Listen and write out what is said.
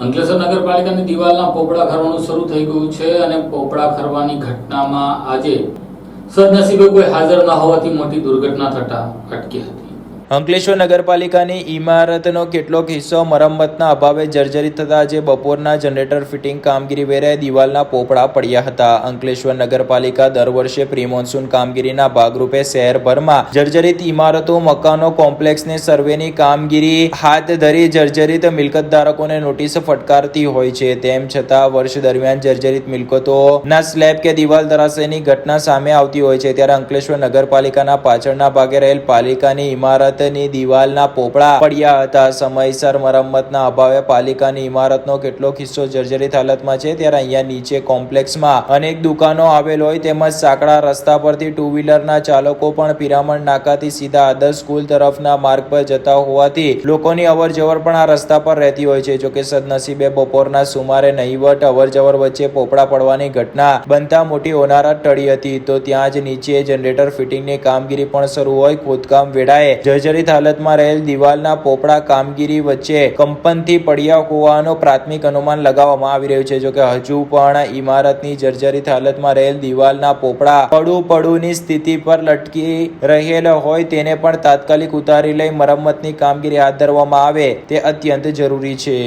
અંકલેશ્વર નગરપાલિકાની દિવાલના પોપડા ખરવાનું શરૂ થઈ ગયું છે અને પોપડા ખરવાની ઘટનામાં આજે સદનસીબે કોઈ હાજર ન હોવાથી મોટી દુર્ઘટના થતા અટકી હતી. અંકલેશ્વર નગરપાલિકાની ઇમારતનો કેટલોક હિસ્સો મરમ્મતના અભાવે જર્જરિત થતા આજે બપોરના જનરેટર ફિટિંગ કામગીરી વેરે દિવાલના પોપડા પડ્યા હતા. અંકલેશ્વર નગરપાલિકા દર વર્ષે પ્રી મોન્સૂન કામગીરીના ભાગરૂપે શહેરભરમાં જર્જરિત ઇમારતો, મકાનો, કોમ્પ્લેક્સને સર્વેની કામગીરી હાથ ધરી જર્જરિત મિલકત ધારકોને નોટિસ ફટકારતી હોય છે. તેમ છતાં વર્ષ દરમિયાન જર્જરિત મિલકતોના સ્લેબ કે દિવાલ ધરાશયની ઘટના સામે આવતી હોય છે. ત્યારે અંકલેશ્વર નગરપાલિકાના પાછળના ભાગે રહેલ પાલિકાની ઇમારતની દિવાલના પોપડા પડ્યા હતા. સમયસર મરમ્મતના અભાવે પાલિકાની ઇમારતનો કેટલોક હિસ્સો જર્જરિત હાલતમાં છે ત્યારે અહીંયા નીચે કોમ્પ્લેક્સમાં અનેક દુકાનો આવેલ હોય તેમજ સાંકડા રસ્તા પરથી ટુ વ્હીલરના ચાલકો પણ પિરામણ નાકાથી સીધા આદર્શ સ્કૂલ તરફના માર્ગ પર જતા હોવાથી લોકોની અવર જવર પણ આ રસ્તા પર રહેતી હોય છે. જોકે સદનસીબે બપોરના સુમારે નહીવટ અવર જવર વચ્ચે પોપડા પડવાની ઘટના બનતા મોટી હોનારત ટળી હતી. તો ત્યાં જ નીચે જનરેટર ફિટિંગની કામગીરી પણ શરૂ હોય. ખોદકામ વેળાએ જર્જરિત હાલતમાં રહેલ દિવાલના પોપડા કામગીરી વચ્ચે કંપનથી પડ્યા હોવાનો પ્રાથમિક અનુમાન લગાવવામાં આવી રહ્યું છે. જોકે હજુ પણ ઇમારતની જર્જરિત હાલતમાં રહેલ દિવાલના પોપડા પડું પડુની સ્થિતિ પર લટકી રહેલ હોય તેને પણ તાત્કાલિક ઉતારી લઈ મરમ્મતની કામગીરી હાથ ધરવામાં આવે તે અત્યંત જરૂરી છે.